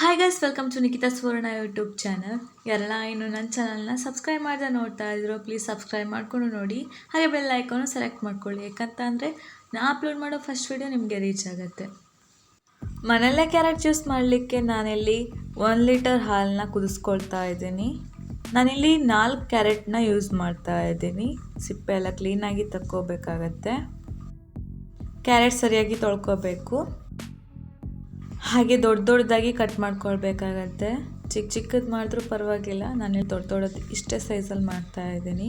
Hi guys welcome to Nikita Suvarna YouTube channel ಎಲ್ಲ ಇನ್ನು ನನ್ನ ಚಾನಲ್ನ ಸಬ್ಸ್ಕ್ರೈಬ್ ಮಾಡ್ದೆ ನೋಡ್ತಾ ಇದ್ರು ಪ್ಲೀಸ್ ಸಬ್ಸ್ಕ್ರೈಬ್ ಮಾಡಿಕೊಂಡು ನೋಡಿ. ಹಾಗೆ ಬೆಲ್ ಐಕಾನು ಸೆಲೆಕ್ಟ್ ಮಾಡ್ಕೊಳ್ಳಿ. ಯಾಕಂತ ಅಂದರೆ ನಾ ಅಪ್ಲೋಡ್ ಮಾಡೋ ಫಸ್ಟ್ ವಿಡಿಯೋ ನಿಮಗೆ ರೀಚ್ ಆಗುತ್ತೆ. ಮನೆಯಲ್ಲೇ ಕ್ಯಾರೆಟ್ ಜ್ಯೂಸ್ ಮಾಡಲಿಕ್ಕೆ ನಾನಿಲ್ಲಿ ಒನ್ ಲೀಟರ್ ಹಾಲನ್ನ ಕುದಿಸ್ಕೊಳ್ತಾ ಇದ್ದೀನಿ. ನಾನಿಲ್ಲಿ ನಾಲ್ಕು ಕ್ಯಾರೆಟ್ನ ಯೂಸ್ ಮಾಡ್ತಾ ಇದ್ದೀನಿ. ಸಿಪ್ಪೆ ಎಲ್ಲ ಕ್ಲೀನಾಗಿ ತಕ್ಕೋಬೇಕಾಗತ್ತೆ. ಕ್ಯಾರೆಟ್ ಸರಿಯಾಗಿ ತೊಳ್ಕೊಬೇಕು. ಹಾಗೆ ದೊಡ್ಡ ದೊಡ್ಡದಾಗಿ ಕಟ್ ಮಾಡ್ಕೊಳ್ಬೇಕಾಗತ್ತೆ. ಚಿಕ್ಕ ಚಿಕ್ಕದು ಮಾಡಿದ್ರೂ ಪರವಾಗಿಲ್ಲ. ನಾನು ದೊಡ್ಡ ದೊಡ್ಡದು ಇಷ್ಟೇ ಸೈಜಲ್ಲಿ ಮಾಡ್ತಾ ಇದ್ದೀನಿ.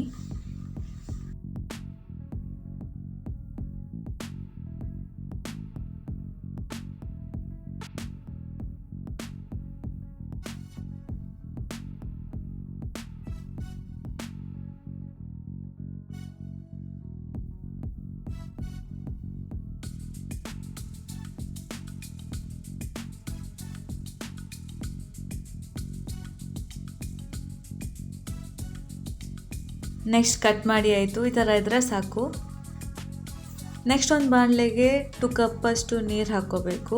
ನೆಕ್ಸ್ಟ್ ಕಟ್ ಮಾಡಿ ಆಯಿತು. ಈ ಥರ ಇದ್ದರೆ ಸಾಕು. ನೆಕ್ಸ್ಟ್ ಒಂದು ಬಾಣಲೆಗೆ ಟು ಕಪ್ಪಷ್ಟು ನೀರು ಹಾಕ್ಕೋಬೇಕು.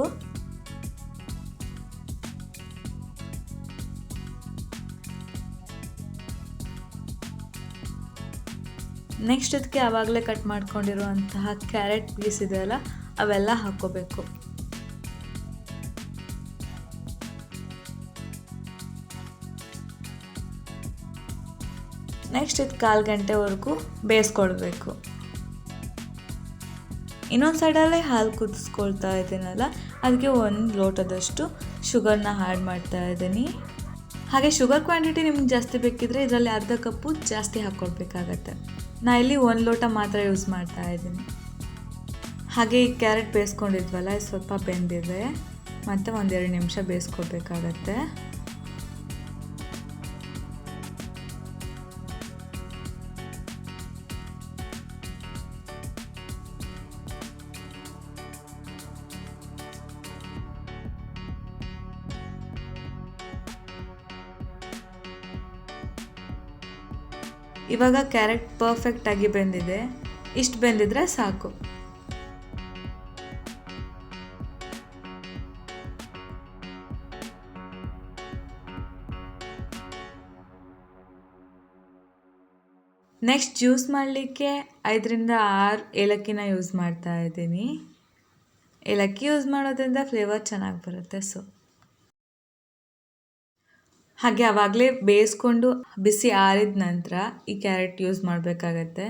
ನೆಕ್ಸ್ಟ್ ಅದಕ್ಕೆ ಆವಾಗಲೇ ಕಟ್ ಮಾಡ್ಕೊಂಡಿರುವಂತಹ ಕ್ಯಾರೆಟ್ ಪೀಸ್ ಇದೆಯಲ್ಲ ಅವೆಲ್ಲ ಹಾಕೋಬೇಕು ನೆಕ್ಸ್ಟ್ ಇದು ಕಾಲು ಗಂಟೆವರೆಗೂ ಬೇಯಿಸ್ಕೊಡ್ಬೇಕು ಇನ್ನೊಂದು ಸೈಡಲ್ಲೇ ಹಾಲು ಕುದಿಸ್ಕೊಳ್ತಾ ಇದ್ದೀನಲ್ಲ ಅದಕ್ಕೆ ಒಂದು ಲೋಟದಷ್ಟು ಶುಗರ್ನ ಆ್ಯಡ್ ಮಾಡ್ತಾ ಇದ್ದೀನಿ. ಹಾಗೆ ಶುಗರ್ ಕ್ವಾಂಟಿಟಿ ನಿಮ್ಗೆ ಜಾಸ್ತಿ ಬೇಕಿದ್ರೆ ಇದರಲ್ಲಿ ಅರ್ಧ ಕಪ್ಪು ಜಾಸ್ತಿ ಹಾಕ್ಕೊಡ್ಬೇಕಾಗತ್ತೆ ನಾ ಇಲ್ಲಿ ಒಂದು ಲೋಟ ಮಾತ್ರ ಯೂಸ್ ಮಾಡ್ತಾ ಇದ್ದೀನಿ. ಹಾಗೆ ಈ ಕ್ಯಾರೆಟ್ ಬೇಯಿಸ್ಕೊಂಡಿದ್ವಲ್ಲ ಸ್ವಲ್ಪ ಬೆಂದಿದೆ. ಮತ್ತು ಒಂದೆರಡು ನಿಮಿಷ ಬೇಯಿಸ್ಕೊಳ್ಬೇಕಾಗತ್ತೆ. ಇವಾಗ ಕ್ಯಾರೆಟ್ ಪರ್ಫೆಕ್ಟಾಗಿ ಬೆಂದಿದೆ. ಇಷ್ಟು ಬೆಂದಿದ್ರೆ ಸಾಕು. ನೆಕ್ಸ್ಟ್ ಜ್ಯೂಸ್ ಮಾಡಲಿಕ್ಕೆ ಐದರಿಂದ ಆರು ಏಲಕ್ಕಿನ ಯೂಸ್ ಮಾಡ್ತಾ ಇದ್ದೀನಿ. ಏಲಕ್ಕಿ ಯೂಸ್ ಮಾಡೋದ್ರಿಂದ ಫ್ಲೇವರ್ ಚೆನ್ನಾಗಿ ಬರುತ್ತೆ ಸೊ ಹಾಗೆ ಆವಾಗಲೇ ಬೇಯಿಸ್ಕೊಂಡು ಬಿಸಿ ಆರಿದ ನಂತರ ಈ ಕ್ಯಾರೆಟ್ ಯೂಸ್ ಮಾಡಬೇಕಾಗತ್ತೆ.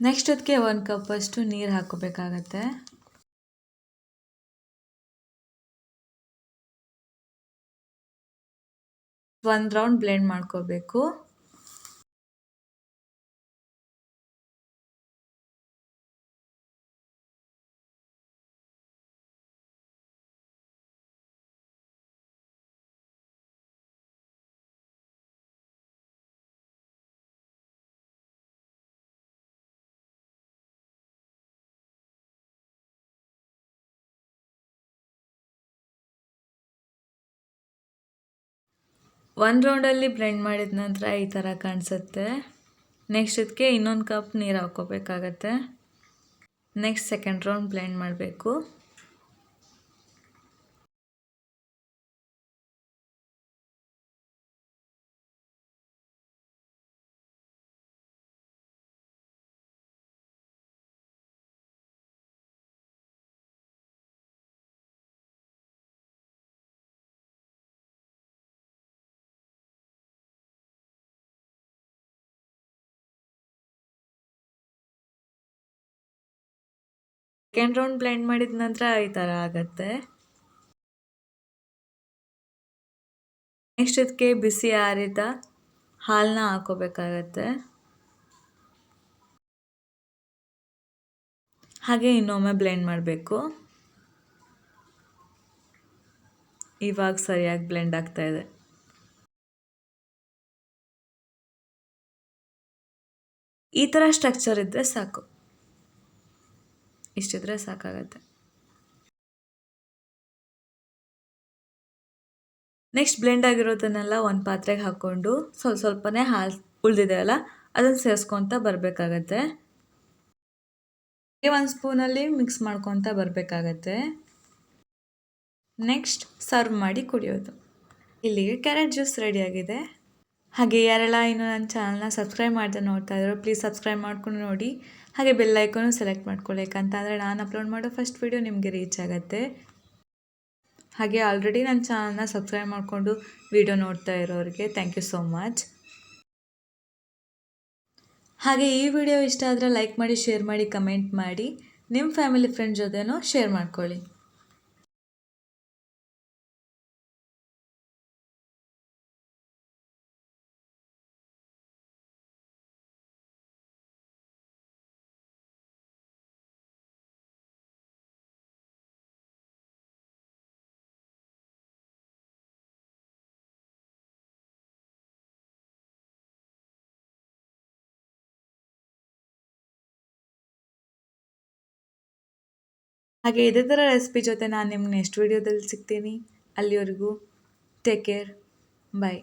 ನೆಕ್ಸ್ಟ್ ಅದಕ್ಕೆ ಒಂದು ಕಪ್ಪಷ್ಟು ನೀರು ಹಾಕೋಬೇಕಾಗತ್ತೆ ಒಂದು ರೌಂಡ್ ಬ್ಲೆಂಡ್ ಮಾಡ್ಕೋಬೇಕು. ಒಂದು ರೌಂಡಲ್ಲಿ ಬ್ಲೆಂಡ್ ಮಾಡಿದ ನಂತರ ಈ ಥರ ಕಾಣಿಸುತ್ತೆ. ನೆಕ್ಸ್ಟ್ ಇದಕ್ಕೆ ಇನ್ನೊಂದು ಕಪ್ ನೀರು ಹಾಕ್ಕೋಬೇಕಾಗತ್ತೆ. ನೆಕ್ಸ್ಟ್ ಸೆಕೆಂಡ್ ರೌಂಡ್ ಬ್ಲೆಂಡ್ ಮಾಡಬೇಕು. ಸೆಕೆಂಡ್ ರೌಂಡ್ ಬ್ಲೆಂಡ್ ಮಾಡಿದ ನಂತರ ಈ ಥರ ಆಗತ್ತೆ. ನೆಕ್ಸ್ಟ್ ಇದಕ್ಕೆ ಬಿಸಿ ಆರಿದ ಹಾಲನ್ನ ಹಾಕೋಬೇಕಾಗತ್ತೆ. ಹಾಗೆ ಇನ್ನೊಮ್ಮೆ ಬ್ಲೆಂಡ್ ಮಾಡಬೇಕು. ಇವಾಗ ಸರಿಯಾಗಿ ಬ್ಲೆಂಡ್ ಆಗ್ತಾ ಇದೆ. ಈ ಥರ ಸ್ಟ್ರಕ್ಚರ್ ಇದ್ದರೆ ಸಾಕು. ಇಷ್ಟಿದ್ರೆ ಸಾಕಾಗತ್ತೆ. ನೆಕ್ಸ್ಟ್ ಬ್ಲೆಂಡ್ ಆಗಿರೋದನ್ನೆಲ್ಲ ಒಂದು ಪಾತ್ರೆಗೆ ಹಾಕ್ಕೊಂಡು ಸ್ವಲ್ಪ ಸ್ವಲ್ಪನೇ ಹಾಲು ಉಳಿದಿದೆ ಅಲ್ಲ, ಅದನ್ನು ಸೇರಿಸ್ಕೊತ ಬರಬೇಕಾಗತ್ತೆ. ಒಂದು ಸ್ಪೂನಲ್ಲಿ ಮಿಕ್ಸ್ ಮಾಡ್ಕೊತ ಬರಬೇಕಾಗತ್ತೆ. ನೆಕ್ಸ್ಟ್ ಸರ್ವ್ ಮಾಡಿ ಕುಡಿಯೋದು. ಇಲ್ಲಿಗೆ ಕ್ಯಾರೆಟ್ ಜ್ಯೂಸ್ ರೆಡಿಯಾಗಿದೆ ಹಾಗೆ ಯಾರೆಲ್ಲ ಇನ್ನು ನನ್ನ ಚಾನಲ್ನ ಸಬ್ಸ್ಕ್ರೈಬ್ ಮಾಡ್ದೆ ನೋಡ್ತಾ ಇದ್ರು ಪ್ಲೀಸ್ ಸಬ್ಸ್ಕ್ರೈಬ್ ಮಾಡ್ಕೊಂಡು ನೋಡಿ. ಹಾಗೆ ಬೆಲ್ ಐಕೋನು ಸೆಲೆಕ್ಟ್ ಮಾಡ್ಕೊಳ್ಳಿ. ಯಾಕಂತಂದರೆ ನಾನು ಅಪ್ಲೋಡ್ ಮಾಡೋ ಫಸ್ಟ್ ವೀಡಿಯೋ ನಿಮಗೆ ರೀಚ್ ಆಗುತ್ತೆ. ಹಾಗೆ ಆಲ್ರೆಡಿ ನನ್ನ ಚಾನಲ್ನ ಸಬ್ಸ್ಕ್ರೈಬ್ ಮಾಡಿಕೊಂಡು ವಿಡಿಯೋ ನೋಡ್ತಾ ಇರೋರಿಗೆ ಥ್ಯಾಂಕ್ ಯು ಸೋ ಮಚ್ ಹಾಗೆ ಈ ವಿಡಿಯೋ ಇಷ್ಟ ಆದರೆ ಲೈಕ್ ಮಾಡಿ ಶೇರ್ ಮಾಡಿ ಕಮೆಂಟ್ ಮಾಡಿ. ನಿಮ್ಮ ಫ್ಯಾಮಿಲಿ ಫ್ರೆಂಡ್ ಜೊತೆನೂ ಶೇರ್ ಮಾಡ್ಕೊಳ್ಳಿ. ಹಾಗೆ ಇದೇ ಥರ ರೆಸಿಪಿ ಜೊತೆ ನಾನು ನಿಮ್ಮ ನೆಕ್ಸ್ಟ್ ವೀಡಿಯೋದಲ್ಲಿ ಸಿಗ್ತೀನಿ. ಅಲ್ಲಿವರೆಗೂ ಟೇಕ್ ಕೇರ್ ಬಾಯ್